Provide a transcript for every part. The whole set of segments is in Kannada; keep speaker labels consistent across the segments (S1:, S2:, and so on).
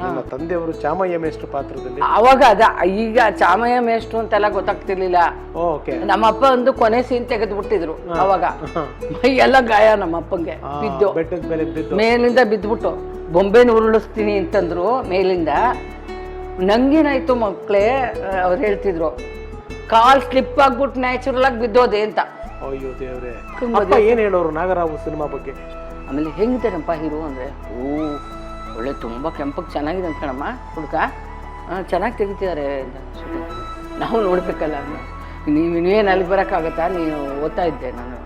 S1: ನಿಮ್ಮ ತಂದೆಯವರು ಚಾಮಯ್ಯ ಮೇಷ್ಟ್ರ ಪಾತ್ರದಲ್ಲಿ?
S2: ಅವಾಗ ಅದ ಈಗ ಚಾಮಯ್ಯ ಮೇಷ್ಟ್ರು ಅಂತೆಲ್ಲ ಗೊತ್ತಾಗ್ತಿರ್ಲಿಲ್ಲ.
S1: ಓಕೆ.
S2: ನಮ್ಮಪ್ಪ ಒಂದು ಕೊನೆ ಸೀನ್ ತೆಗೆದು ಬಿಟ್ಟಿದ್ರು ಅವಾಗ. ಎಲ್ಲ ಗಾಯ ನಮ್ಮಪ್ಪಂಗೆ ಬಿದ್ದು.
S1: ಬೆಟ್ಟದ ಮೇಲೆ ಬಿದ್ದು.
S2: ಮೇಲಿಂದ ಬಿದ್ದುಬಿಟ್ಟು ಬೊಂಬೆನ ಉರುಳಿಸ್ತೀನಿ ಅಂತಂದ್ರು. ಮೇಲಿಂದ ನಂಗೇನಾಯ್ತು ಮಕ್ಕಳೇ ಅವ್ರು ಹೇಳ್ತಿದ್ರು ಕಾಲ್ ಸ್ಲಿಪ್ ಆಗ್ಬಿಟ್ಟು ನ್ಯಾಚುರಲ್ ಆಗಿ ಬಿದ್ದೋದೆ ಅಂತ.
S1: ಅಯ್ಯೋ ದೇವ್ರೆ. ಅಪ್ಪ ಏನ್ ಹೇಳೋರು ನಾಗರಾವು ಸಿನಿಮಾ ಬಗ್ಗೆ?
S2: ಆಮೇಲೆ ಹೆಂಗಿದ್ದಾನಪ್ಪ ಹೀರೋ ಅಂದ್ರೆ? ಓ. ಒಳ್ಳೆ ತುಂಬ ಕೆಂಪಗೆ ಚೆನ್ನಾಗಿದೆ ಅಂತ ಕಣಮ್ಮ ಹುಡುಕ ಚೆನ್ನಾಗಿ ತೆಗಿತಿದ್ದಾರೆ ನಾವು ನೋಡ್ಬೇಕಲ್ಲ ನೀವು ನೀವು ನೀವೇನು ಅಲ್ಲಿ ಬರೋಕ್ಕಾಗತ್ತಾ? ನೀನು ಓದ್ತಾ ಇದ್ದೆ ನಾನು.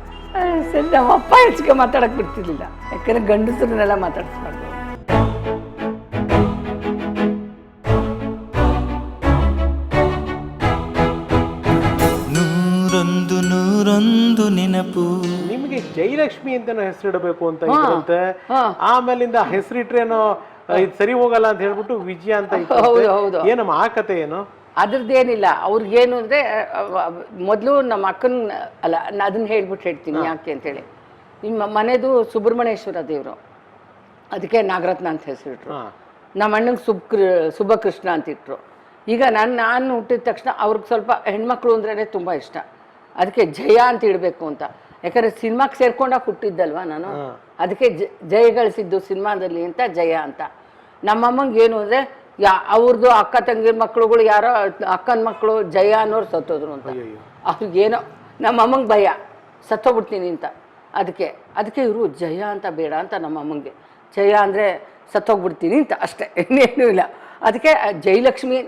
S2: ಸರಿ, ನಮ್ಮ ಅಪ್ಪ ಹೆಚ್ಚಿಗೆ ಮಾತಾಡಕ್ಕೆ ಬಿಡ್ತಿರ್ಲಿಲ್ಲ. ಯಾಕಂದ್ರೆ ಗಂಡಸರನ್ನೆಲ್ಲ ಮಾತಾಡಿಸ್ಬಾರ್ದು.
S1: ನಿಮ್ಗೆ ಜಯಲಕ್ಷ್ಮಿ ಅಂತ ಹೆಸರಿಡಬೇಕು ಅಂತ ಇದ್ರಂತೆ.
S2: ಹಾ.
S1: ಆಮೇಲಿಂದ ಹೆಸರಿಟ್ರೇನೋ ಇದು ಸರಿ ಹೋಗಲ್ಲ ಅಂತ ಹೇಳ್ಬಿಟ್ಟು ವಿಜಯ ಅಂತ ಏನಮ್ಮ ಆ ಕತೆ ಏನು?
S2: ಅದ್ರದ್ದೇನಿಲ್ಲ. ಅವ್ರಿಗೇನು ಅಂದರೆ ಮೊದಲು ನಮ್ಮ ಅಕ್ಕನ ಅಲ್ಲ ನಾನು ಅದನ್ನ ಹೇಳ್ಬಿಟ್ಟು ಹೇಳ್ತೀನಿ ಯಾಕೆ ಅಂತೇಳಿ. ನಿಮ್ಮ ಮನೆದು ಸುಬ್ರಹ್ಮಣ್ಯೇಶ್ವರ ದೇವರು. ಅದಕ್ಕೆ ನಾಗರತ್ನ ಅಂತ ಹೆಸರಿಟ್ರು. ನಮ್ಮ ಅಣ್ಣಂಗೆ ಸುಬ್ ಸುಬ್ಬಕೃಷ್ಣ ಅಂತ ಇಟ್ರು. ಈಗ ನಾನು ನಾನು ಹುಟ್ಟಿದ ತಕ್ಷಣ ಅವ್ರಿಗೆ ಸ್ವಲ್ಪ ಹೆಣ್ಮಕ್ಳು ಅಂದ್ರೆ ತುಂಬ ಇಷ್ಟ. ಅದಕ್ಕೆ ಜಯ ಅಂತ ಇಡಬೇಕು ಅಂತ. ಯಾಕಂದ್ರೆ ಸಿನಿಮಾಕ್ಕೆ ಸೇರ್ಕೊಂಡಾಗ ಹುಟ್ಟಿದ್ದಲ್ವಾ ನಾನು? ಅದಕ್ಕೆ ಜಯ ಗಳಿಸಿದ್ದು ಸಿನಿಮಾದಲ್ಲಿ ಅಂತ ಜಯ ಅಂತ. ನಮ್ಮಮ್ಮಂಗೆ ಏನು ಅಂದರೆ ಯಾ ಅವ್ರದ್ದು ಅಕ್ಕ ತಂಗಿ ಮಕ್ಳುಗಳು ಯಾರೋ ಅಕ್ಕನ ಮಕ್ಕಳು ಜಯ ಅನ್ನೋರು ಸತ್ತೋದ್ರು ಅಂತ. ಅವ್ರಿಗೇನೋ ನಮ್ಮ ಅಮ್ಮಂಗೆ ಭಯ. ಸತ್ತೋಗ್ಬಿಡ್ತೀನಿ ಅಂತ. ಅದಕ್ಕೆ ಅದಕ್ಕೆ ಇವರು ಜಯ ಅಂತ ಬೇಡ ಅಂತ ನಮ್ಮ ಅಮ್ಮಂಗೆ ಜಯ ಅಂದರೆ ಸತ್ತೋಗ್ಬಿಡ್ತೀನಿ ಅಂತ ಅಷ್ಟೇ. ಇನ್ನೇನೂ ಇಲ್ಲ. ಅದಕ್ಕೆ ಜಯಲಕ್ಷ್ಮಿ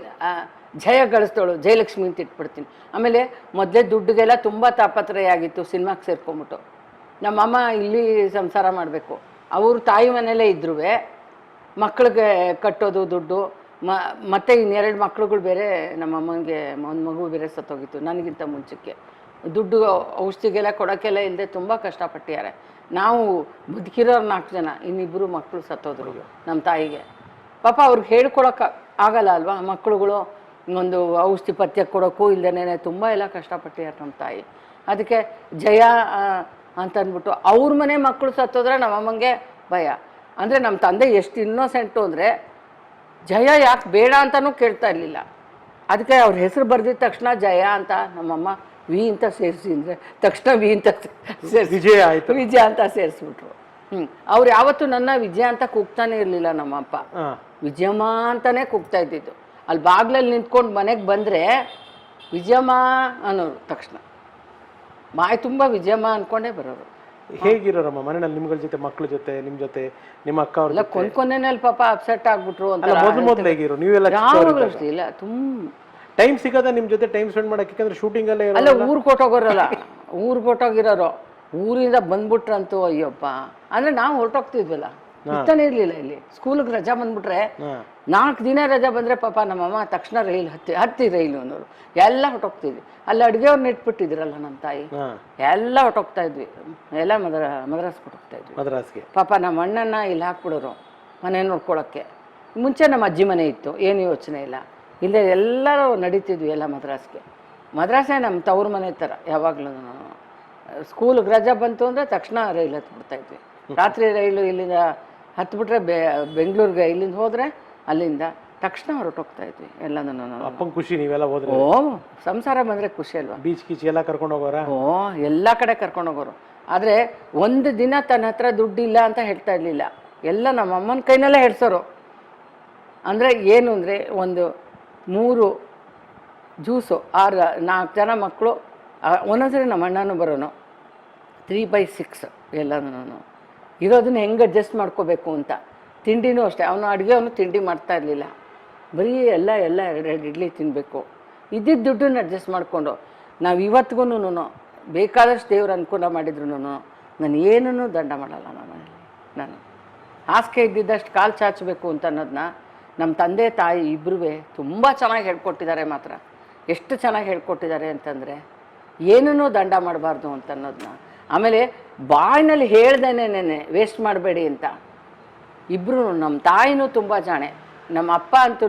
S2: ಜಯ ಗಳಿಸ್ತೋಳು ಜಯಲಕ್ಷ್ಮಿ ಅಂತ ಇಟ್ಬಿಡ್ತೀನಿ. ಆಮೇಲೆ ಮೊದಲೇ ದುಡ್ಡುಗೆಲ್ಲ ತುಂಬ ತಾಪತ್ರಯ ಆಗಿತ್ತು ಸಿನಿಮಾಗೆ ಸೇರ್ಕೊಂಬಿಟ್ಟು ನಮ್ಮಮ್ಮ ಇಲ್ಲಿ ಸಂಸಾರ ಮಾಡಬೇಕು. ಅವರು ತಾಯಿ ಮನೆಯಲ್ಲೇ ಇದ್ರೂ ಮಕ್ಳಿಗೆ ಕಟ್ಟೋದು ದುಡ್ಡು ಮ ಮತ್ತೆ ಇನ್ನೆರಡು ಮಕ್ಳುಗಳು ಬೇರೆ ನಮ್ಮ ಅಮ್ಮನಿಗೆ ಒಂದು ಮಗು ಬೇರೆ ಸತ್ತೋಗಿತ್ತು ನನಗಿಂತ ಮುಂಚಕ್ಕೆ. ದುಡ್ಡು ಔಷಧಿಗೆಲ್ಲ ಕೊಡೋಕ್ಕೆಲ್ಲ ಇಲ್ಲದೆ ತುಂಬ ಕಷ್ಟಪಟ್ಟಿದ್ದಾರೆ. ನಾವು ಬದುಕಿರೋರು ನಾಲ್ಕು ಜನ ಇನ್ನಿಬ್ಬರು ಮಕ್ಕಳು ಸತ್ತೋದ್ರು ನಮ್ಮ ತಾಯಿಗೆ. ಪಾಪ ಅವ್ರಿಗೆ ಹೇಳ್ಕೊಳಕ್ಕೆ ಆಗಲ್ಲ ಅಲ್ವಾ ಮಕ್ಕಳುಗಳು ಒಂದು ಔಷಧಿ ಪಥ್ಯ ಕೊಡೋಕ್ಕೂ ಇಲ್ಲದೇನೆ ತುಂಬ ಎಲ್ಲ ಕಷ್ಟಪಟ್ಟಿದ್ದಾರೆ ನಮ್ಮ ತಾಯಿ. ಅದಕ್ಕೆ ಜಯ ಅಂತಂದ್ಬಿಟ್ಟು ಅಂತ ಅಂದ್ಬಿಟ್ಟು ಅವ್ರ ಮನೆ ಮಕ್ಕಳು ಸತ್ತೋದ್ರೆ ನಮ್ಮಮ್ಮಂಗೆ ಭಯ. ಅಂದರೆ ನಮ್ಮ ತಂದೆ ಎಷ್ಟು ಇನ್ನೋಸೆಂಟು ಅಂದರೆ ಜಯ ಯಾಕೆ ಬೇಡ ಅಂತಲೂ ಕೇಳ್ತಾ ಇರಲಿಲ್ಲ. ಅದಕ್ಕೆ ಅವ್ರ ಹೆಸರು ಬರೆದಿದ ತಕ್ಷಣ ಜಯ ಅಂತ ನಮ್ಮಮ್ಮ ವಿ ಅಂತ ಸೇರಿಸಿ ಅಂದರೆ ತಕ್ಷಣ ವಿ ಅಂತ ಸೇರಿಸಿ
S1: ವಿಜಯ ಆಯ್ತು.
S2: ವಿಜಯ ಅಂತ ಸೇರಿಸ್ಬಿಟ್ರು. ಹ್ಞೂ ಅವ್ರು ಯಾವತ್ತೂ ನನ್ನ ವಿಜಯ ಅಂತ ಕೂಗ್ತಾನೆ ಇರಲಿಲ್ಲ ನಮ್ಮಪ್ಪ. ವಿಜಯಮ್ಮ ಅಂತಲೇ ಕೂಗ್ತಾ ಇದ್ದಿದ್ದು. ಅಲ್ಲಿ ಬಾಗ್ಲಲ್ಲಿ ನಿಂತ್ಕೊಂಡು ಮನೆಗೆ ಬಂದರೆ ವಿಜಯಮ್ಮ ಅನ್ನೋರು ತಕ್ಷಣ. ಮಾಯ ತುಂಬ ವಿಜಯಮ್ಮ ಅಂದ್ಕೊಂಡೇ ಬರೋರು.
S1: ಹೇಗಿರೋರಮ್ಮ ಮನೆಯಲ್ಲಿ ನಿಮ್ಗಳ ಜೊತೆ ಮಕ್ಳ ಜೊತೆ ನಿಮ್ ಜೊತೆ ನಿಮ್ಮ ಅಕ್ಕ ಅವ್ರ
S2: ಕೊನೆಯಲ್ಲಿ ಪಾಪ ಅಪ್ಸೆಟ್ ಆಗ್ಬಿಟ್ರು ಅಂತ
S1: ಮೊದಲು ಮೊದ್ಲು ಹೇಗಿರೋ ನೀವೆಲ್ಲ
S2: ಅಷ್ಟೇ ಇಲ್ಲ ತುಂಬ.
S1: ಟೈಮ್ ಸಿಗದ ನಿಮ್ ಜೊತೆ ಟೈಮ್ ಸ್ಪೆಂಡ್ ಮಾಡಕ್ಕೆ ಯಾಕಂದ್ರೆ ಶೂಟಿಂಗ್ ಅಲ್ಲೇ
S2: ಅಲ್ಲ ಊರು ಕೊಟ್ಟೋಗೋರಲ್ಲ ಊರು ಕೊಟ್ಟೋಗಿರೋರು. ಊರಿಂದ ಬಂದ್ಬಿಟ್ರಂತೂ ಅಯ್ಯಪ್ಪ. ಅಂದ್ರೆ ನಾವು ಹೊರಟೋಗ್ತಿದ್ವಲ್ಲ. ಇರ್ತಾನೆ ಇರ್ಲಿಲ್ಲ ಇಲ್ಲಿ. ಸ್ಕೂಲ್ಗೆ ರಜಾ ಬಂದ್ಬಿಟ್ರೆ ನಾಲ್ಕು ದಿನ ರಜಾ ಬಂದ್ರೆ ಪಾಪ ನಮ್ಮಮ್ಮ ತಕ್ಷಣ ರೈಲ್ ಹತ್ತಿ ಹತ್ತಿ ರೈಲು ಅನ್ನೋರು. ಎಲ್ಲ ಹೊಟ್ಟೋಗ್ತಿದ್ವಿ ಅಲ್ಲಿ ಅಡುಗೆಯವ್ರನ್ನ ಇಟ್ಬಿಟ್ಟಿದ್ರಲ್ಲ ನಮ್ಮ ತಾಯಿ. ಎಲ್ಲ ಹೊಟ್ಟೋಗ್ತಾ ಇದ್ವಿ. ಎಲ್ಲ ಮದ್ರ ಮದ್ರಾಸ್ ಕೊಟ್ಟೋಗ್ತಾ ಇದ್ವಿ.
S1: ಮದ್ರಾಸ್ಗೆ.
S2: ಪಾಪ ನಮ್ಮ ಅಣ್ಣನ ಇಲ್ಲಿ ಹಾಕ್ಬಿಡೋರು ಮನೆ ನೋಡ್ಕೊಳಕ್ಕೆ. ಮುಂಚೆ ನಮ್ಮ ಅಜ್ಜಿ ಮನೆ ಇತ್ತು ಏನು ಯೋಚನೆ ಇಲ್ಲ. ಇಲ್ಲೇ ಎಲ್ಲರೂ ನಡೀತಿದ್ವಿ ಎಲ್ಲ ಮದ್ರಾಸ್ಗೆ. ಮದ್ರಾಸೇ ನಮ್ಮ ತವ್ರ ಮನೆ ಥರ ಯಾವಾಗಲೂ. ಸ್ಕೂಲ್ಗೆ ರಜಾ ಬಂತು ಅಂದರೆ ತಕ್ಷಣ ರೈಲ್ ಹತ್ಬಿಡ್ತಾ ಇದ್ವಿ. ರಾತ್ರಿ ರೈಲು ಇಲ್ಲಿಂದ ಹತ್ಬಿಟ್ರೆ ಬೆ ಬೆಂಗಳೂರಿಗೆ ಇಲ್ಲಿಂದ ಹೋದರೆ ಅಲ್ಲಿಂದ ತಕ್ಷಣ ಹೊರಟೋಗ್ತಾ ಇದ್ವಿ. ಎಲ್ಲನೂ
S1: ಅಪ್ಪಂಗೆ ಖುಷಿ ನೀವೆಲ್ಲ ಹೋದ್ರೆ?
S2: ಓ ಸಂಸಾರ ಬಂದರೆ ಖುಷಿ ಅಲ್ವಾ?
S1: ಬೀಚ್ ಗೀಚ್ ಎಲ್ಲ ಕರ್ಕೊಂಡು ಹೋಗೋರ?
S2: ಓ ಎಲ್ಲ ಕಡೆ ಕರ್ಕೊಂಡು ಹೋಗೋರು. ಆದರೆ ಒಂದು ದಿನ ತನ್ನ ಹತ್ರ ದುಡ್ಡಿಲ್ಲ ಅಂತ ಹೇಳ್ತಾ ಇರಲಿಲ್ಲ. ಎಲ್ಲ ನಮ್ಮ ಅಮ್ಮನ ಕೈನಲ್ಲೇ ಹೇಳ್ಸೋರು ಅಂದರೆ ಏನು ಅಂದರೆ ಒಂದು ಮೂರು ಜ್ಯೂಸು ಆರು ನಾಲ್ಕು ಜನ ಮಕ್ಕಳು ಒಂದೊಂದ್ಸರಿ ನಮ್ಮ ಅಣ್ಣನೂ ಬರೋನು. ತ್ರೀ ಬೈ ಸಿಕ್ಸ್ ಎಲ್ಲನೂ ಇರೋದನ್ನ ಹೆಂಗೆ ಅಡ್ಜಸ್ಟ್ ಮಾಡ್ಕೋಬೇಕು ಅಂತ. ತಿಂಡಿನೂ ಅಷ್ಟೇ, ಅವನು ಅಡುಗೆ, ಅವನು ತಿಂಡಿ ಮಾಡ್ತಾ ಇರಲಿಲ್ಲ. ಬರೀ ಎಲ್ಲ ಎಲ್ಲ ಎರಡೆರಡು ಇಡ್ಲಿ ತಿನ್ನಬೇಕು ಇದ್ದಿದ್ದ ದುಡ್ಡನ್ನ ಅಡ್ಜಸ್ಟ್ ಮಾಡಿಕೊಂಡು, ನಾವು ಇವತ್ತಿಗೂ ಬೇಕಾದಷ್ಟು ದೇವ್ರು ಅನುಕೂಲ ಮಾಡಿದ್ರು ನಾನು ಏನೂ ದಂಡ ಮಾಡಲ್ಲ ನಾನು ನಾನು. ಹಾಸಿಗೆ ಇದ್ದಿದ್ದಷ್ಟು ಕಾಲು ಚಾಚಬೇಕು ಅಂತ ಅನ್ನೋದನ್ನ ನಮ್ಮ ತಂದೆ, ತಾಯಿ ಇಬ್ಬರೂ ತುಂಬ ಚೆನ್ನಾಗಿ ಹೇಳ್ಕೊಟ್ಟಿದ್ದಾರೆ ಮಾತ್ರ. ಎಷ್ಟು ಚೆನ್ನಾಗಿ ಹೇಳ್ಕೊಟ್ಟಿದ್ದಾರೆ ಅಂತಂದರೆ ಏನೂ ದಂಡ ಮಾಡಬಾರ್ದು ಅಂತ ಅನ್ನೋದನ್ನ ಆಮೇಲೆ ಬಾಯಿನಲ್ಲಿ ಹೇಳ್ದೇನೆ ವೇಸ್ಟ್ ಮಾಡಬೇಡಿ ಅಂತ. ಇಬ್ಬರು ನಮ್ಮ ತಾಯಿನೂ ತುಂಬ ಜಾಣೆ. ನಮ್ಮ ಅಪ್ಪ ಅಂತೂ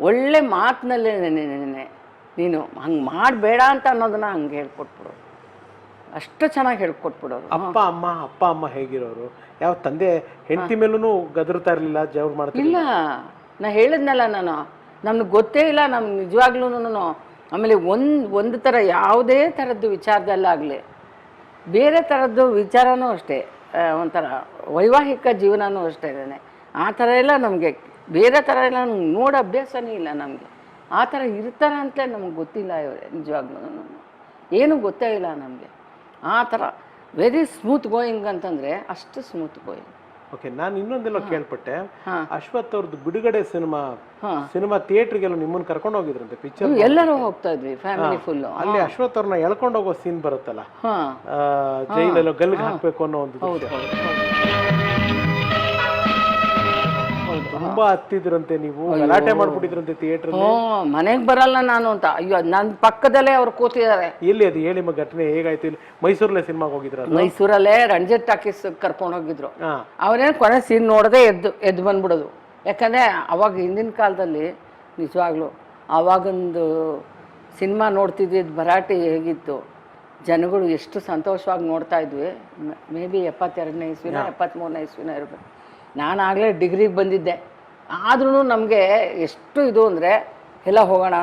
S2: ಒಳ್ಳೆ ಮಾತಿನಲ್ಲೇ ನೆನೆ ನೆನೆ ನೀನು ಹಂಗೆ ಮಾಡಬೇಡ ಅಂತ ಅನ್ನೋದನ್ನ ಹಂಗೆ ಹೇಳ್ಕೊಟ್ಬಿಡು. ಅಷ್ಟು ಚೆನ್ನಾಗಿ ಹೇಳ್ಕೊಟ್ಬಿಡೋರು.
S1: ಅಪ್ಪ ಅಮ್ಮ ಅಪ್ಪ ಅಮ್ಮ ಹೇಗಿರೋರು? ಯಾವ ತಂದೆ ಹೆಂಡತಿ ಮೇಲೂ ಗದರ್ತಾ ಇರಲಿಲ್ಲ ಜವ್ರು ಮಾಡ್ತಿರ್ಲಿಲ್ಲ
S2: ಇಲ್ಲ. ನಾ ಹೇಳಿದ್ನಲ್ಲ ನಾನು. ನಮ್ಗೆ ಗೊತ್ತೇ ಇಲ್ಲ ನಮ್ಗೆ ನಿಜವಾಗ್ಲೂ ಆಮೇಲೆ ಒಂದು ಒಂದು ಥರ ಯಾವುದೇ ಥರದ್ದು ವಿಚಾರದಲ್ಲಾಗಲಿ ಬೇರೆ ಥರದ್ದು ವಿಚಾರನೂ ಅಷ್ಟೇ ಒಂಥರ ವೈವಾಹಿಕ ಜೀವನವೂ ಅಷ್ಟೇ ಆ ಥರ ಎಲ್ಲ ನಮಗೆ, ಬೇರೆ ಥರ ಎಲ್ಲ ನೋಡೋ ಅಭ್ಯಾಸನೇ ಇಲ್ಲ ನಮಗೆ. ಆ ಥರ ಇರ್ತಾರೆ ಅಂತಲೇ ನಮ್ಗೆ ಗೊತ್ತಿಲ್ಲ ಇವರೇ, ನಿಜವಾಗ್ಲೂ ಏನೂ ಗೊತ್ತೇ ಇಲ್ಲ ನಮಗೆ. ಆ ಥರ ವೆರಿ ಸ್ಮೂತ್ ಗೋಯಿಂಗ್ ಅಂತಂದರೆ ಅಷ್ಟು ಸ್ಮೂತ್ ಗೋಯಿಂಗ್
S1: ಓಕೆ ನಾನು ಇನ್ನೊಂದೆಲ್ಲ ಕೇಳ್ಪಟ್ಟೆ. ಅಶ್ವಥ್ ಅವ್ರದ್ದು ಬಿಡುಗಡೆ ಸಿನಿಮಾ ಸಿನಿಮಾ ಥಿಯೇಟ್ರಿಗೆಲ್ಲ ನಿಮ್ಮನ್ನ ಕರ್ಕೊಂಡು ಹೋಗಿದ್ರಂತೆ ಪಿಕ್ಚರ್
S2: ಎಲ್ಲರೂ ಹೋಗ್ತಾ ಇದ್ವಿ ಫ್ಯಾಮಿಲಿ ಫುಲ್
S1: ಅಲ್ಲಿ ಅಶ್ವಥ್ ಅವ್ರನ್ನ ಎಳ್ಕೊಂಡು ಹೋಗೋ ಸೀನ್ ಬರುತ್ತಲ್ಲ? ಜೈಲಲ್ಲೋ ಗಲ್ಲಿಗೆ ಹಾಕ್ಬೇಕು ಅನ್ನೋ ಒಂದು. ತುಂಬಾ ಹತ್ತಿದ್ರಂತೆ ನೀವು ಗಲಾಟೆ ಮಾಡ್ಬಿಟ್ಟಿದ್ರಂತೆ ಥಿಯೇಟರ್
S2: ಮನೆಗ್ ಬರಲ್ಲ ನಾನು ಅಂತ. ಅಯ್ಯೋ ನನ್ನ ಪಕ್ಕದಲ್ಲೇ ಅವ್ರು ಕೂತಿದ್ದಾರೆ.
S1: ಎಲ್ಲಿ ಅದು? ಹೇಳಿ ನಿಮ್ಮ ಘಟನೆ ಹೇಗಾಯ್ತು? ಇಲ್ಲಿ ಮೈಸೂರಲ್ಲೇ ಸಿನಿಮಾಗೆ ಹೋಗಿದ್ರ
S2: ಮೈಸೂರಲ್ಲೇ ರಂಜಿತ್ ಟಾಕೀಸ್ ಕರ್ಕೊಂಡು ಹೋಗಿದ್ರು.
S1: ಹಾ.
S2: ಅವರೇನು ಕೊನೆ ಸೀನ್ ನೋಡದೆ ಎದ್ದು ಎದ್ದು ಬಂದ್ಬಿಡೋದು. ಯಾಕಂದ್ರೆ ಅವಾಗ ಹಿಂದಿನ ಕಾಲದಲ್ಲಿ ನಿಜವಾಗ್ಲೂ ಆವಾಗೊಂದು ಸಿನಿಮಾ ನೋಡ್ತಿದ್ದಿದ್ದು ಭರಾಟೆ ಹೇಗಿತ್ತು? ಜನಗಳು ಎಷ್ಟು ಸಂತೋಷವಾಗಿ ನೋಡ್ತಾ ಇದ್ವಿ. ಮೇ ಬಿ ಎಪ್ಪತ್ತೆರಡನೇ ಇಸ್ವಿನ ಎಪ್ಪತ್ತ್ಮೂರನೇ ಇಸ್ವಿನ ಇರಬೇಕು ನಾನು ಆಗಲೇ ಡಿಗ್ರಿಗೆ ಬಂದಿದ್ದೆ. ಆದ್ರೂ ನಮಗೆ ಎಷ್ಟು ಇದು ಅಂದರೆ ಎಲ್ಲ ಹೋಗೋಣ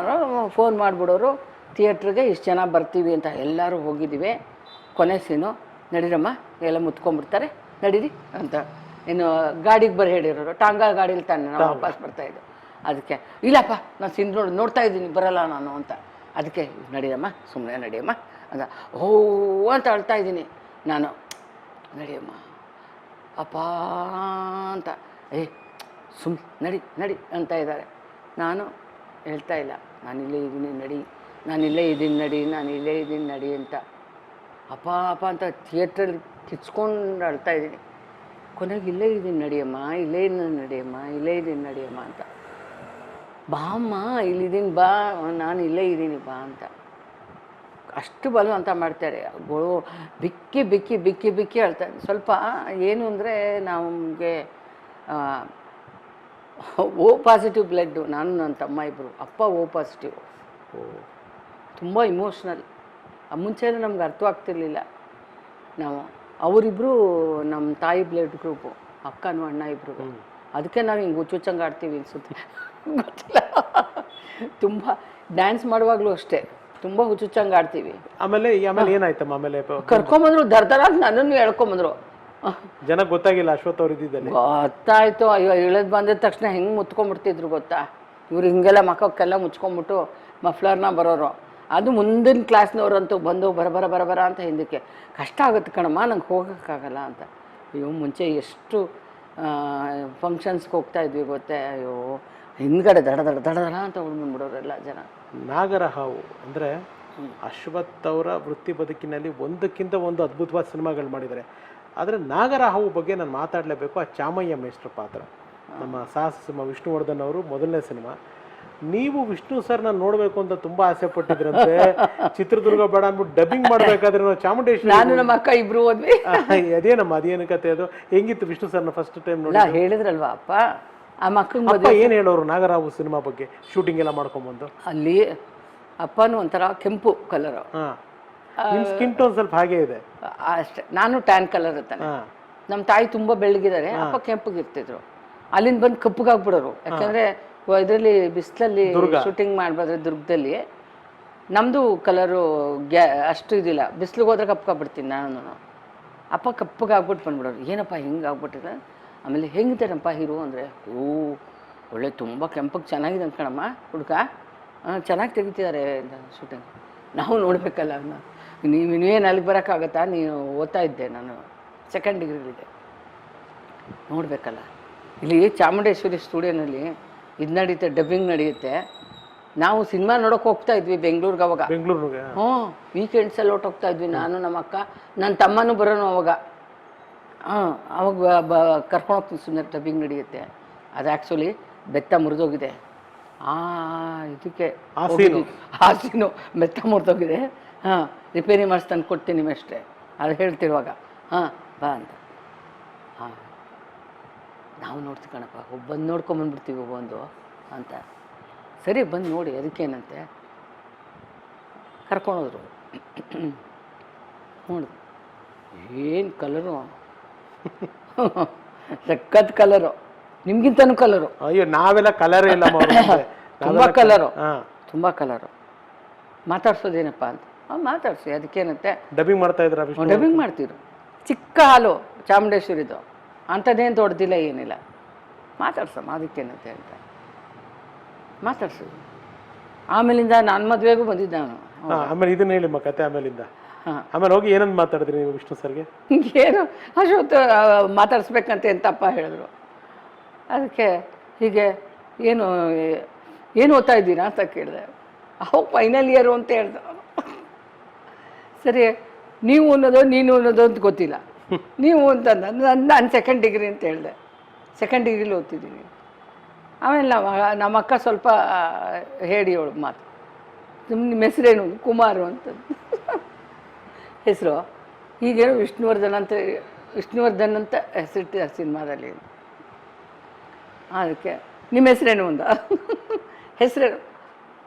S2: ಫೋನ್ ಮಾಡಿಬಿಡೋರು ಥಿಯೇಟ್ರಿಗೆ ಇಷ್ಟು ಜನ ಬರ್ತೀವಿ ಅಂತ ಎಲ್ಲರೂ ಹೋಗಿದ್ದೀವಿ. ಕೊನೆ ಸೀನು ನಡೀರಮ್ಮ ಎಲ್ಲ ಮುತ್ಕೊಂಡ್ಬಿಡ್ತಾರೆ ನಡೀರಿ ಅಂತ. ಇನ್ನು ಗಾಡಿಗೆ ಬರ ಹೇಳಿರೋರು ಟಾಂಗಾ ಗಾಡೀಲಿ ತಾನೆ ನಾವು ವಾಪಸ್ ಬರ್ತಾಯಿದ್ದೆ ಅದಕ್ಕೆ ಇಲ್ಲಪ್ಪ ನಾನು ಸಿನ್ ನೋಡಿ ನೋಡ್ತಾ ಇದ್ದೀನಿ ಬರಲ್ಲ ನಾನು ಅಂತ. ಅದಕ್ಕೆ ನಡೀರಮ್ಮ ಸುಮ್ಮನೆ ನಡಿಯಮ್ಮ ಅಂತ ಓ ಅಂತ ಅಳ್ತಾ ಇದ್ದೀನಿ ನಾನು. ನಡಿಯಮ್ಮ ಅಪ್ಪ ಅಂತ. ಏ, ಸುಮ್ ನಡಿ ನಡಿ ಅಂತ ಇದ್ದಾರೆ. ನಾನು ಹೇಳ್ತಾ ಇಲ್ಲ. ನಾನು ಇಲ್ಲೇ ಇದ್ದೀನಿ, ನಡಿ. ನಾನು ಇಲ್ಲೇ ಇದ್ದೀನಿ, ನಡಿ. ನಾನು ಇಲ್ಲೇ ಇದ್ದೀನಿ, ನಡಿ ಅಂತ. ಅಪ್ಪ ಅಪ್ಪ ಅಂತ ಥಿಯೇಟ್ರಲ್ಲಿ ಕಿಚ್ಕೊಂಡು ಅಳ್ತಾ ಇದ್ದೀನಿ. ಕೊನೆಗೆ ಇಲ್ಲೇ ಇದ್ದೀನಿ, ನಡಿಯಮ್ಮ. ಇಲ್ಲೇ ಇದ್ದೀನಿ, ನಡಿಯಮ್ಮ. ಇಲ್ಲೇ ಇದ್ದೀನಿ, ನಡಿಯಮ್ಮ ಅಂತ. ಬಾ ಅಮ್ಮ ಇಲ್ಲಿದ್ದೀನಿ, ಬಾ. ನಾನು ಇಲ್ಲೇ ಇದ್ದೀನಿ, ಬಾ ಅಂತ. ಅಷ್ಟು ಬಲವಂತ ಮಾಡ್ತಾರೆ. ಗೋ ಬಿಕ್ಕಿ ಬಿಕ್ಕಿ ಬಿಕ್ಕಿ ಬಿಕ್ಕಿ ಹೇಳ್ತಾರೆ. ಸ್ವಲ್ಪ ಏನು ಅಂದರೆ ನಮಗೆ ಓ ಪಾಸಿಟಿವ್ ಬ್ಲಡ್ಡು ನಾನು ನನ್ನ ತಮ್ಮ ಇಬ್ಬರು ಅಪ್ಪ ಓ ಪಾಸಿಟಿವ್ ತುಂಬ ಇಮೋಷ್ನಲ್ ಮುಂಚೆನೂ ನಮ್ಗೆ ಅರ್ಥವಾಗ್ತಿರ್ಲಿಲ್ಲ ನಾವು ಅವರಿಬ್ಬರು ನಮ್ಮ ತಾಯಿ ಬ್ಲಡ್ ಗ್ರೂಪು ಅಕ್ಕನೂ ಅಣ್ಣ ಇಬ್ಬರು ಅದಕ್ಕೆ ನಾವು ಹಿಂಗೆ ಹುಚ್ಚುಚ್ಚಂಗೆ ಆಡ್ತೀವಿ ಅನ್ಸುತ್ತೆ. ಗೊತ್ತಿಲ್ಲ. ತುಂಬ ಡ್ಯಾನ್ಸ್ ಮಾಡುವಾಗಲೂ ಅಷ್ಟೇ. ತುಂಬ ಹುಚ್ಚುಚ್ಚಂಗೆ ಆಡ್ತೀವಿ.
S1: ಆಮೇಲೆ ಆಮೇಲೆ ಏನಾಯ್ತಮ್ಮ? ಆಮೇಲೆ
S2: ಕರ್ಕೊಂಬಂದ್ರು ದರ್ದರ ನನ್ನನ್ನು ಎಳ್ಕೊಂಬಂದ್ರು
S1: ಜನ ಗೊತ್ತಾಗಿಲ್ಲ ಅಶ್ವಥ್ ಅವ್ರ ಇದ್ದಿದ್ದಲ್ಲಿ.
S2: ಗೊತ್ತಾಯ್ತು. ಅಯ್ಯೋ ಇಳದ್ ಬಂದಿದ ತಕ್ಷಣ ಹೆಂಗೆ ಮುತ್ಕೊಂಡ್ಬಿಡ್ತಿದ್ರು ಗೊತ್ತಾ? ಇವ್ರು ಹಿಂಗೆಲ್ಲ ಮಕ್ಕಕ್ಕೆಲ್ಲ ಮುಚ್ಕೊಂಡ್ಬಿಟ್ಟು ಮಫ್ಲರ್ನ ಬರೋರು. ಅದು ಮುಂದಿನ ಕ್ಲಾಸ್ನವ್ರಂತೂ ಬಂದು ಬರಬರ ಬರಬರ ಬರ ಬರ ಅಂತ ಹಿಂದಕ್ಕೆ. ಕಷ್ಟ ಆಗುತ್ತೆ ಕಣಮ್ಮ ನಂಗೆ ಹೋಗೋಕ್ಕಾಗಲ್ಲ ಅಂತ. ಅಯ್ಯೋ ಮುಂಚೆ ಎಷ್ಟು ಫಂಕ್ಷನ್ಸ್ಗೆ ಹೋಗ್ತಾ ಇದ್ವಿ ಗೊತ್ತೇ? ಅಯ್ಯೋ ಹಿಂದ್ಗಡೆ ದಡ ದಡ ದಡ ದಡ ಅಂತ ಉಳ್ಕೊಂಡ್ಬಿಡೋರೆಲ್ಲ ಜನ.
S1: ನಾಗರಹಾವು ಅಂದ್ರೆ ಅಶ್ವಥ್ ಅವರ ವೃತ್ತಿ ಬದುಕಿನಲ್ಲಿ ಒಂದಕ್ಕಿಂತ ಒಂದು ಅದ್ಭುತವಾದ ಸಿನಿಮಾಗಳು ಮಾಡಿದ್ದಾರೆ. ಆದರೆ ನಾಗರಹಾವು ಬಗ್ಗೆ ನಾನು ಮಾತಾಡಲೇಬೇಕು. ಆ ಚಾಮಯ್ಯ ಮೇಷ್ಟ್ರ ಪಾತ್ರ. ನಮ್ಮ ಸಾಹಸ ಸಿನಿಮಾ ವಿಷ್ಣುವರ್ಧನ್ ಅವರು ಮೊದಲನೇ ಸಿನಿಮಾ. ನೀವು ವಿಷ್ಣು ಸರ್ ನಾನು ನೋಡಬೇಕು ಅಂತ ತುಂಬಾ ಆಸೆ ಪಟ್ಟಿದ್ರಂತೆ. ಚಿತ್ರದುರ್ಗ ಬೇಡ ಅಂದ್ಬಿಟ್ಟು ಡಬ್ಬಿಂಗ್ ಮಾಡ್ಬೇಕಾದ್ರೆ ನಾವು ಚಾಮುಂಡೇಶ್ವರಿ
S2: ನಾನು ನಮ್ಮ ಅಕ್ಕ ಇಬ್ರು ಹೋದ್ವಿ.
S1: ಅದೇ ಅದೇನಮ್ಮ ಅದೇನು ಕತೆ ಅದು? ಹೆಂಗಿತ್ತು ವಿಷ್ಣು ಸರ್ನ ಫಸ್ಟ್ ಟೈಮ್ ನೋಡಿ
S2: ಹೇಳಿದ್ರಲ್ವಾ ಅಪ್ಪ? ಆ ಮಕ್ಕಳಿಗೆ
S1: ಮದುವೆ ಏನು ಹೇಳೋರು ನಾಗರಾವು ಸಿನಿಮಾ ಬಗ್ಗೆ ಶೂಟಿಂಗ್ ಎಲ್ಲ ಮಾಡ್ಕೊಂಡ್ಬಂದು
S2: ಅಲ್ಲಿ ಅಪ್ಪನೂ ಒಂಥರ ಕೆಂಪು ಕಲರ್
S1: ಸ್ಕಿನ್ ಟೋನ್ ಸ್ವಲ್ಪ ಹಾಗೆ ಇದೆ.
S2: ಅಷ್ಟೇ. ನಾನು ಟ್ಯಾನ್ ಕಲರ್ ಇರ್ತಾನೆ ನಮ್ಮ ತಾಯಿ ತುಂಬ ಬೆಳಗಿದ್ದಾರೆ ಅಪ್ಪ ಕೆಂಪಗಿರ್ತಿದ್ರು. ಅಲ್ಲಿಂದ ಬಂದು ಕಪ್ಪಗಾಗ್ಬಿಡೋರು ಯಾಕಂದ್ರೆ ಇದರಲ್ಲಿ ಬಿಸಿಲಲ್ಲಿ ಶೂಟಿಂಗ್ ಮಾಡ್ಬೋದ್ರೆ ದುರ್ಗದಲ್ಲಿ. ನಮ್ಮದು ಕಲರು ಗ್ಯಾ ಅಷ್ಟು ಇದಿಲ್ಲ. ಬಿಸಿಲಿಗೆ ಹೋದ್ರೆ ಕಪ್ಪಾಗ್ಬಿಡ್ತೀನಿ ನಾನು. ಅಪ್ಪ ಕಪ್ಪಗಾಗ್ಬಿಟ್ಟು ಬಂದ್ಬಿಡೋರು. ಏನಪ್ಪ ಹಿಂಗೆ ಆಗ್ಬಿಟ್ಟಿದೆ ಆಮೇಲೆ ಹೆಂಗಿದ್ದಾರಪ್ಪ ಹೀರೋ ಅಂದರೆ ಓ ಒಳ್ಳೆ ತುಂಬ ಕೆಂಪಕ್ಕೆ ಚೆನ್ನಾಗಿದೆ ಅಂದ್ಕಣಮ್ಮ ಹುಡುಗ. ಚೆನ್ನಾಗಿ ತೆಗಿತಿದ್ದಾರೆ ಶೂಟಿಂಗ್ ನಾವು ನೋಡಬೇಕಲ್ಲ ಅವನ್ನ ನೀವು ನೀವೇನು ಅಲ್ಲಿಗೆ ಬರೋಕ್ಕಾಗತ್ತಾ? ನೀನು ಓದ್ತಾ ಇದ್ದೆ ನಾನು. ಸೆಕೆಂಡ್ ಡಿಗ್ರಿಲಿದೆ ನೋಡಬೇಕಲ್ಲ. ಇಲ್ಲಿ ಚಾಮುಂಡೇಶ್ವರಿ ಸ್ಟುಡಿಯೋನಲ್ಲಿ ಇದು ನಡೀತೆ ಡಬ್ಬಿಂಗ್ ನಡೆಯುತ್ತೆ. ನಾವು ಸಿನಿಮಾ ನೋಡೋಕೆ ಹೋಗ್ತಾ ಇದ್ವಿ ಬೆಂಗಳೂರಿಗೆ ಅವಾಗ.
S1: ಬೆಂಗಳೂರಿಗೆ?
S2: ಹ್ಞೂ ವೀಕೆಂಡ್ಸಲ್ಲಿ ಹೋಗ್ತಾ ಇದ್ವಿ ನಾನು ನಮ್ಮ ಅಕ್ಕ ನನ್ನ ತಮ್ಮನೂ ಬರೋನು ಅವಾಗ. ಹಾಂ ಅವಾಗ ಬ ಕರ್ಕೊಂಡು ಹೋಗ್ತೀನಿ ಸುಮ್ಮನೆ ಡಬ್ಬಿಂಗ್ ನಡೆಯುತ್ತೆ. ಅದು ಆ್ಯಕ್ಚುಲಿ ಬೆತ್ತ ಮುರಿದೋಗಿದೆ. ಆ ಇದಕ್ಕೆ
S1: ಆ
S2: ಸೀನು ಬೆತ್ತ ಮುರಿದೋಗಿದೆ. ಹಾಂ ರಿಪೇರಿ ಮಾಡಿಸಿ ತಂದು ಕೊಡ್ತೀನಿ ಅಷ್ಟೇ ಅದು ಹೇಳ್ತಿರುವಾಗ ಹಾಂ ಬಾ ಅಂತ. ಹಾಂ. ನಾವು ನೋಡ್ತೀವಿ ಕಣಪ್ಪ ಒಬ್ಬ ಬಂದು ನೋಡ್ಕೊಂಬಂದ್ಬಿಡ್ತೀವಿ ಒಬ್ಬೊಂದು ಅಂತ. ಸರಿ ಬಂದು ನೋಡಿ ಅದಕ್ಕೇನಂತೆ ಕರ್ಕೊಂಡೋದ್ರು ನೋಡಿದ್ರು ಏನು ಕಲರು ಸಖತ್ ಕಲರು ನಿಮ್ಗಿಂತನೂ ಕಲರು
S1: ಅಯ್ಯೋ ನಾವೆಲ್ಲ ಕಲರ್ ಇಲ್ಲ
S2: ತುಂಬಾ
S1: ನಾವೆಲ್ಲ
S2: ಕಲರು
S1: ತುಂಬಾ
S2: ತುಂಬ ಕಲರು ಮಾತಾಡ್ಸೋದೇನಪ್ಪ ಅಂತ. ಹಾಂ ಮಾತಾಡ್ಸಿ ಅದಕ್ಕೇನಂತೆ
S1: ಡಬ್ಬಿಂಗ್ ಮಾಡ್ತಾ ಇದ್ರ ವಿಷ್ಣು
S2: ಡಬ್ಬಿಂಗ್ ಮಾಡ್ತಿದ್ರು. ಚಿಕ್ಕ ಹಾಲು ಚಾಮುಂಡೇಶ್ವರಿದು. ಅಂಥದ್ದೇನು ದೊಡ್ಡದಿಲ್ಲ ಏನಿಲ್ಲ. ಮಾತಾಡ್ಸಮ್ಮ ಅದಕ್ಕೇನಂತೆ ಅಂತ. ಮಾತಾಡ್ಸಿದ್ರು ಆಮೇಲಿಂದ ನನ್ನ ಮದುವೆಗೂ ಬಂದಿದ್ದ ನಾನು.
S1: ಹಾ ಆಮೇಲೆ ಇದನ್ನ ಹೇಳಿಮ್ಮ ಕತೆ ಆಮೇಲಿಂದ. ಆಮೇಲೆ ಹೋಗಿ ಏನಂತ ಮಾತಾಡಿದ್ರಿ ನೀವು ವಿಷ್ಣು ಸರ್ಗೆ?
S2: ಏನು? ಅಶೋತ್ ಮಾತಾಡಿಸ್ಬೇಕಂತ ಎಂತಪ್ಪ ಹೇಳಿದ್ರು. ಅದಕ್ಕೆ ಹೀಗೆ ಏನು ಏನು ಓದ್ತಾ ಇದ್ದೀರಾ ಅಂತ ಕೇಳಿದೆ. ಅವು ಫೈನಲ್ ಇಯರು ಅಂತ ಹೇಳ್ದ. ಸರಿ ನೀವು ಅನ್ನೋದು ನೀನು ಅನ್ನೋದು ಅಂತ ಗೊತ್ತಿಲ್ಲ. ನೀವು ಅಂತ ನನ್ನ ನಾನು ಸೆಕೆಂಡ್ ಡಿಗ್ರಿ ಅಂತ ಹೇಳಿದೆ. ಸೆಕೆಂಡ್ ಡಿಗ್ರಿಲಿ ಓದ್ತಿದ್ದೀನಿ. ಆಮೇಲೆ ನಮ್ಮ ನಮ್ಮ ಅಕ್ಕ ಸ್ವಲ್ಪ ಹೇಳಿ ಅವಳು ಮಾತು. ನಿಮ್ಮ ನಿಮ್ಮ ಹೆಸರೇನು? ಕುಮಾರು ಅಂತ. ಹೆಸರು. ಈಗೇನು ವಿಷ್ಣುವರ್ಧನ್ ಅಂತ ವಿಷ್ಣುವರ್ಧನ್ ಅಂತ ಹೆಸರಿಟ್ಟಿದ್ದಾರೆ ಸಿನಿಮಾದಲ್ಲಿ. ಅದಕ್ಕೆ ನಿಮ್ಮ ಹೆಸರೇನು ಒಂದ? ಹೆಸರೇನು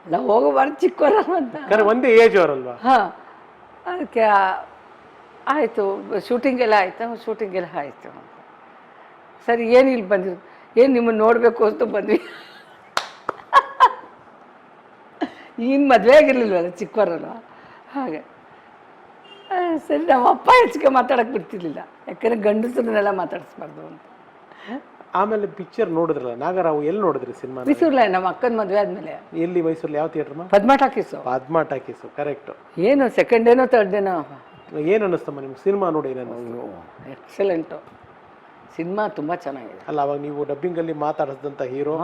S2: ಅಲ್ಲ ಹೋಗಬಾರ್ದು ಚಿಕ್ಕವರ ಅಂತ.
S1: ಒಂದೇ ಏಜ್ ಅವರಲ್ವಾ?
S2: ಹಾಂ ಅದಕ್ಕೆ ಆಯಿತು ಶೂಟಿಂಗ್ ಎಲ್ಲ ಆಯಿತು? ಶೂಟಿಂಗ್ ಎಲ್ಲ ಆಯಿತು. ಸರಿ ಏನು ಇಲ್ಲಿ ಬಂದಿರು ಏನು ನಿಮ್ಮನ್ನು ನೋಡಬೇಕು ಅಂತ ಬಂದ್ವಿ. ಇನ್ನು ಮದುವೆ ಆಗಿರಲಿಲ್ವಲ್ಲ ಚಿಕ್ಕವರಲ್ಲ ಹಾಗೆ. ಸರಿ ನಮ್ಮ ಅಪ್ಪ ಹೆಚ್ಚಿಗೆ ಮಾತಾಡಕ್ಕೆ ಬಿಡ್ತಿರ್ಲಿಲ್ಲ. ಯಾಕಂದರೆ ಗಂಡಸರನ್ನೆಲ್ಲ ಮಾತಾಡಿಸ್ಬಾರ್ದು ಅಂತ.
S1: ಆಮೇಲೆ ಪಿಕ್ಚರ್ ನೋಡಿದ್ರಲ್ಲ ನಾಗರಾವ್ ಎಲ್ಲಿ ನೋಡಿದ್ರಿ ಸಿನಿಮಾ
S2: ಮೈಸೂರ್ಲ ನಮ್ಮ ಅಕ್ಕನ ಮದುವೆ ಆದಮೇಲೆ.
S1: ಎಲ್ಲಿ ಮೈಸೂರಲ್ಲಿ ಯಾವ theatre
S2: Padma talkies.
S1: Padma talkies correct
S2: ಏನು ಸೆಕೆಂಡ್ ಡೇನೋ ತರ್ಡ್ ಡೇನೋ
S1: ಏನು ಅನ್ನಿಸ್ತಮ್ಮ ನಿಮ್ಗೆ? ಸಿನಿಮಾ ನೋಡಿ ಏನು
S2: ಎಕ್ಸಲೆಂಟ್ ಸಿನಿಮಾ ತುಂಬ ಚೆನ್ನಾಗಿದೆ.
S1: ಅಲ್ಲ ಅವಾಗ ನೀವು ಡಬ್ಬಿಂಗಲ್ಲಿ ಅಲ್ಲಿ ಮಾತಾಡಿಸಿದಂತ ಹೀರೋ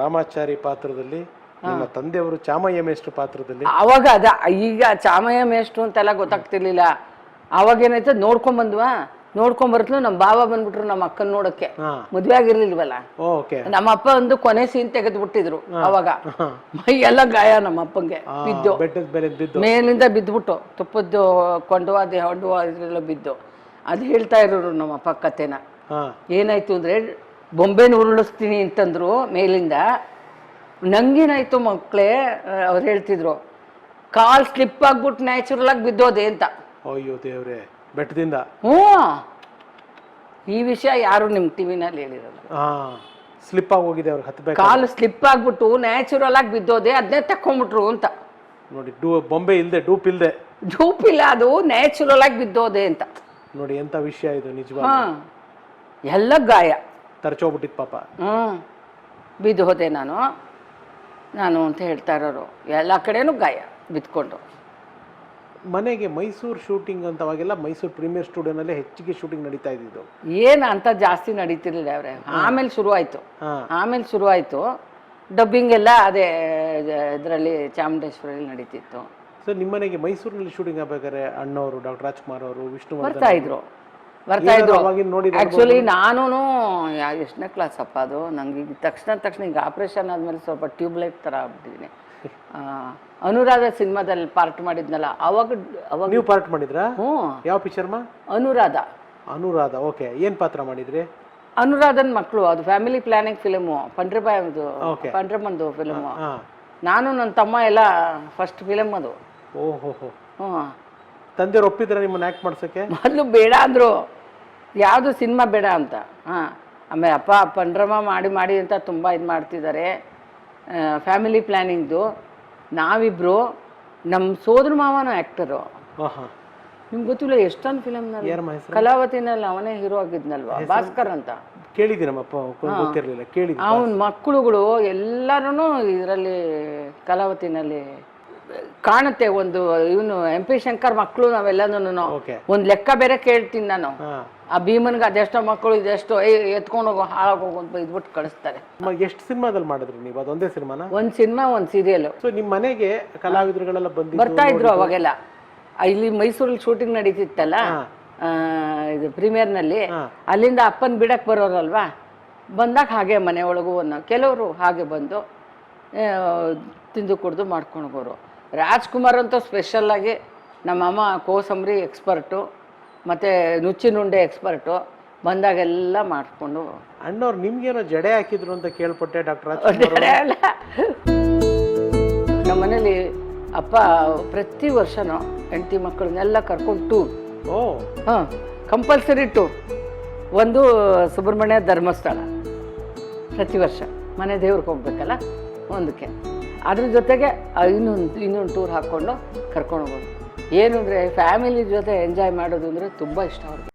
S1: ರಾಮಾಚಾರಿ ಪಾತ್ರದಲ್ಲಿ ನಿಮ್ಮ ತಂದೆಯವರು ಚಾಮಯ್ಯ ಮೇಷ್ಟ್ರು ಪಾತ್ರದಲ್ಲಿ?
S2: ಅವಾಗ ಅದ ಈಗ ಚಾಮಯ್ಯ ಮೇಷ್ಟ್ರು ಅಂತೆಲ್ಲ ಗೊತ್ತಾಗ್ತಿರ್ಲಿಲ್ಲ. ಅವಾಗ ಏನಾಯ್ತು ನೋಡ್ಕೊಂಬಂದ್ವಾ ನೋಡ್ಕೊಂಬರ್ತಲು ನಮ್ಮ ಬಾಬಾ ಬಂದ್ಬಿಟ್ರು ನಮ್ಮ ಅಕ್ಕನ ನೋಡಕ್ಕೆ. ಮದ್ವೆ ಆಗಿರ್ಲಿಲ್ವಲ್ಲ? ನಮ್ಮ ಅಪ್ಪ ಒಂದು ಕೊನೆ ಸೀನ್ ತೆಗೆದು ಬಿಟ್ಟಿದ್ರು ಅವಾಗ. ಮೈ ಎಲ್ಲ ಗಾಯ ನಮ್ಮ ಅಪ್ಪಂಗೆ ಬಿದ್ದು. ಮೇಲಿಂದ ಬಿದ್ದುಬಿಟ್ಟು ತುಪ್ಪದ್ದು ಕೊಂಡವ ಅದು ಹೊಂಡುವ ಇದರೆಲ್ಲ ಬಿದ್ದು. ಅದು ಹೇಳ್ತಾ ಇರೋರು ನಮ್ಮ ಅಪ್ಪ ಕತೆನ ಏನಾಯ್ತು ಅಂದ್ರೆ ಬೊಂಬೆನ ಉರುಳಿಸ್ತೀನಿ ಅಂತಂದ್ರು ಮೇಲಿಂದ. ನಂಗೇನಾಯ್ತು ಮಕ್ಕಳೇ ಅವ್ರು ಹೇಳ್ತಿದ್ರು ಕಾಲ್ ಸ್ಲಿಪ್ ಆಗ್ಬಿಟ್ಟು ನ್ಯಾಚುರಲ್ ಆಗಿ ಬಿದ್ದೋದೆ ಅಂತ.
S1: ಅಯ್ಯೋ ದೇವ್ರೆ ಬೆಟ್ಟದಿಂದ?
S2: ಹ್ಞೂ. ಈ ವಿಷಯ ಯಾರು ನಿಮ್ಮ ಟಿವಿನಲ್ಲಿ ಹೇಳಿರಲ್ಲ
S1: ಹಾ ಸ್ಲಿಪ್ ಆಗಿ ಹೋಗಿದೆ ಅವ್ರಿಗೆ ಹತ್ಬೇಕು
S2: ಕಾಲು ಸ್ಲಿಪ್ ಆಗ್ಬಿಟ್ಟು ನ್ಯಾಚುರಲ್ ಆಗಿ ಬಿದ್ದೋದೆ ಅದನ್ನೇ ತಕೊಂಬಿಟ್ರು ಅಂತ.
S1: ನೋಡಿ ಡೂ ಬೊಂಬೆ ಇಲ್ಲದೆ ಡೂಪ್ ಇಲ್ದೆ.
S2: ಡೂಪ್ ಇಲ್ಲ ಅದು ನ್ಯಾಚುರಲ್ ಆಗಿ ಬಿದ್ದೋದೆ ಅಂತ.
S1: ನೋಡಿ ಎಂತ ವಿಷಯ ಇದು ನಿಜವಾಗ
S2: ಹಾ ಎಲ್ಲ ಗಾಯ.
S1: ತರ್ಚೋಗ್ಬಿಟ್ಟಿತ್ತು ಪಾಪ.
S2: ಹ್ಞೂ ಬಿದ್ದು ಹೋದೆ ನಾನು. ನಾನು ಅಂತ ಹೇಳ್ತಾ ಇರೋರು. ಎಲ್ಲ ಕಡೆನೂ ಗಾಯ ಬಿದ್ಕೊಂಡು.
S1: ಮನೆಗೆ ಮೈಸೂರು ಶೂಟಿಂಗ್ ಅಂತ ಅವಾಗೆಲ್ಲ ಮೈಸೂರು ಪ್ರೀಮಿಯರ್ ಸ್ಟುಡಿಯೋನಲ್ಲೇ ಹೆಚ್ಚಿಗೆ ಶೂಟಿಂಗ್ ನಡೀತಾ ಇದ್ದಿದ್ದು.
S2: ಏನು ಅಂತ ಜಾಸ್ತಿ ನಡೀತಿರ್ಲಿಲ್ಲ ಅವ್ರೆ. ಆಮೇಲೆ ಶುರುವಾಯಿತು. ಆಮೇಲೆ ಶುರುವಾಯಿತು. ಡಬ್ಬಿಂಗ್ ಎಲ್ಲ ಅದೇ ಇದರಲ್ಲಿ ಚಾಮುಂಡೇಶ್ವರಲ್ಲಿ ನಡೀತಿತ್ತು.
S1: ಸೊ ನಿಮ್ಮನೆಗೆ ಮೈಸೂರಿನಲ್ಲಿ ಶೂಟಿಂಗ್ ಆಗ್ಬೇಕಾದ್ರೆ ಅಣ್ಣವರು ಡಾಕ್ಟರ್ ರಾಜ್ಕುಮಾರ್ ಅವರು ವಿಷ್ಣು
S2: ಬರ್ತಾ ಇದ್ರು. ಬರ್ತಾ ಇದ್ರು ಆ್ಯಕ್ಚುಲಿ ನಾನು ಎಷ್ಟನೇ ಕ್ಲಾಸ್ ಅಪ್ಪ ಅದು? ನಂಗೆ ಈಗ ತಕ್ಷಣ ತಕ್ಷಣ ಈಗ ಆಪ್ರೇಷನ್ ಆದಮೇಲೆ ಸ್ವಲ್ಪ ಟ್ಯೂಬ್ಲೈಟ್ ತರ ಆಗ್ಬಿಟ್ಟಿದ್ದೀನಿ ಆ, ಅನುರಾಧ ಸಿನಿಮಾದಲ್ಲಿ ಪಾರ್ಟ್ ಮಾಡಿದ್ನಲ್ಲ ಅವಾಗ ಅವಾಗ
S1: ನೀವು ಪಾರ್ಟ್ ಮಾಡಿದ್ರಾ?
S2: ಹ್ಞೂ.
S1: ಯಾವ ಪಿಕ್ಚರ್ ಮಾ?
S2: ಅನುರಾಧ.
S1: ಅನುರಾಧ ಓಕೆ ಏನ್ ಪಾತ್ರ ಮಾಡಿದ್ರಿ?
S2: ಅನುರಾಧನ್ ಮಕ್ಕಳು ಅದು ಫ್ಯಾಮಿಲಿ ಪ್ಲಾನಿಂಗ್ ಫಿಲಮು ಪಂಡ್ರಿಬಾಯ್ದು
S1: ಅದು
S2: ಪಂಡ್ರಮ್ಮಂದು ಫಿಲಮು ನಾನು ನನ್ನ ತಮ್ಮ ಎಲ್ಲ ಫಸ್ಟ್ ಫಿಲಮ್ ಅದು.
S1: ಓಹೋ
S2: ಹ್ಞೂ.
S1: ತಂದೆಯವ್ರು ಒಪ್ಪಿದ್ರೆ ನಿಮ್ಮನ್ನ ಆ್ಯಕ್ಟ್ ಮಾಡ್ಸೋಕ್ಕೆ?
S2: ಮೊದಲು ಬೇಡ ಅಂದರು. ಯಾವುದು ಸಿನಿಮಾ ಬೇಡ ಅಂತ. ಹಾಂ ಆಮೇಲೆ ಅಪ್ಪ ಪಂಡ್ರಮ ಮಾಡಿ ಮಾಡಿ ಅಂತ ತುಂಬ ಇದು ಮಾಡ್ತಿದ್ದಾರೆ. ಫ್ಯಾಮಿಲಿ ಪ್ಲ್ಯಾನಿಂಗ್ದು ನಾವಿಬ್ಬರು ನಮ್ಮ ಸೋದರ ಮಾವನ ಆ್ಯಕ್ಟರು ನಿಮ್ಗೆ ಗೊತ್ತಿಲ್ಲ ಎಷ್ಟೊಂದು ಫಿಲಮ್ನಲ್ಲಿ
S1: ಹೆಸರು
S2: ಕಲಾವತಿನಲ್ಲಿ ಅವನೇ ಹೀರೋ ಆಗಿದ್ನಲ್ವಾ? ಭಾಸ್ಕರ್ ಅಂತ.
S1: ಕೇಳಿದ್ದೀನಮ್ಮಪ್ಪ ಗೊತ್ತಿರಲಿಲ್ಲ ಕೇಳಿದ್ದೀನಿ
S2: ಅವನ ಮಕ್ಕಳುಗಳು ಎಲ್ಲರೂ ಇದರಲ್ಲಿ ಕಲಾವತಿನಲ್ಲಿ ಕಾಣುತ್ತೆ ಒಂದು ಇವನು ಎಂ ಪಿ ಶಂಕರ್ ಮಕ್ಕಳು ನಾವೆಲ್ಲನೂ ಒಂದು ಲೆಕ್ಕ ಬೇರೆ ಕೇಳ್ತೀನಿ ನಾನು. ಆ ಭೀಮನ್ಗೆ ಅದೆಷ್ಟೋ ಮಕ್ಕಳು ಇದೆಷ್ಟೋ ಏ ಎತ್ಕೊಂಡು ಹೋಗೋ ಹಾಳಾಗೋಗು ಅಂತ ಇದ್ಬಿಟ್ಟು ಕಳಿಸ್ತಾರೆ.
S1: ಎಷ್ಟು ಸಿನಿಮಾದಲ್ಲಿ ಮಾಡಿದ್ರಿ ನೀವು? ಅದೊಂದೇ ಸಿನಿಮಾನ?
S2: ಒಂದು ಸಿನಿಮಾ ಒಂದು ಸೀರಿಯಲ್
S1: ಸೊ ನಿಮ್ಮ ಮನೆಗೆ ಕಲಾವಿದರುಗಳೆಲ್ಲ ಬಂದು
S2: ಬರ್ತಾ ಇದ್ರು ಅವಾಗೆಲ್ಲ. ಇಲ್ಲಿ ಮೈಸೂರಲ್ಲಿ ಶೂಟಿಂಗ್ ನಡೀತಿತ್ತಲ್ಲ? ಇದು ಪ್ರೀಮಿಯರ್ನಲ್ಲಿ. ಅಲ್ಲಿಂದ ಅಪ್ಪನ ಬಿಡಕ್ಕೆ ಬರೋರಲ್ವಾ? ಬಂದಾಗ ಹಾಗೆ ಮನೆ ಒಳಗೂ ಒಂದು ಕೆಲವರು ಹಾಗೆ ಬಂದು ತಿಂದು ಕುಡಿದು ಮಾಡ್ಕೊಂಡು ಹೋಗೋರು. ರಾಜ್ಕುಮಾರ್ ಅಂತೂ ಸ್ಪೆಷಲ್ಲಾಗಿ ನಮ್ಮಮ್ಮ ಕೋಸಂಬರಿ ಎಕ್ಸ್ಪರ್ಟು ಮತ್ತು ನುಚ್ಚಿನುಂಡೆ ಎಕ್ಸ್ಪರ್ಟು ಬಂದಾಗೆಲ್ಲ ಮಾಡಿಸ್ಕೊಂಡು
S1: ಅಣ್ಣವ್ರು ನಿಮ್ಗೇನೋ ಜಡೆ ಹಾಕಿದ್ರು ಅಂತ ಕೇಳ್ಪಟ್ಟೆ ಡಾಕ್ಟರ್
S2: ನಮ್ಮ ಮನೇಲಿ ಅಪ್ಪ ಪ್ರತಿ ವರ್ಷನೂ ಹೆಂಡತಿ ಮಕ್ಕಳನ್ನೆಲ್ಲ ಕರ್ಕೊಂಡು ಟೂರ್
S1: ಓ.
S2: ಹಾಂ ಕಂಪಲ್ಸರಿ ಟೂರ್ ಒಂದು ಸುಬ್ರಹ್ಮಣ್ಯ ಧರ್ಮಸ್ಥಳ. ಪ್ರತಿ ವರ್ಷ ಮನೆ ದೇವ್ರಿಗೆ ಹೋಗ್ಬೇಕಲ್ಲ ಒಂದಕ್ಕೆ ಅದ್ರ ಜೊತೆಗೆ ಇನ್ನೊಂದು ಇನ್ನೊಂದು ಟೂರ್ ಹಾಕ್ಕೊಂಡು ಕರ್ಕೊಂಡು ಹೋಗೋದು. ಏನು ಫ್ಯಾಮಿಲಿ ಜೊತೆ ಎಂಜಾಯ್ ಮಾಡೋದು ಅಂದರೆ ತುಂಬ ಇಷ್ಟ ಅವ್ರಿಗೆ.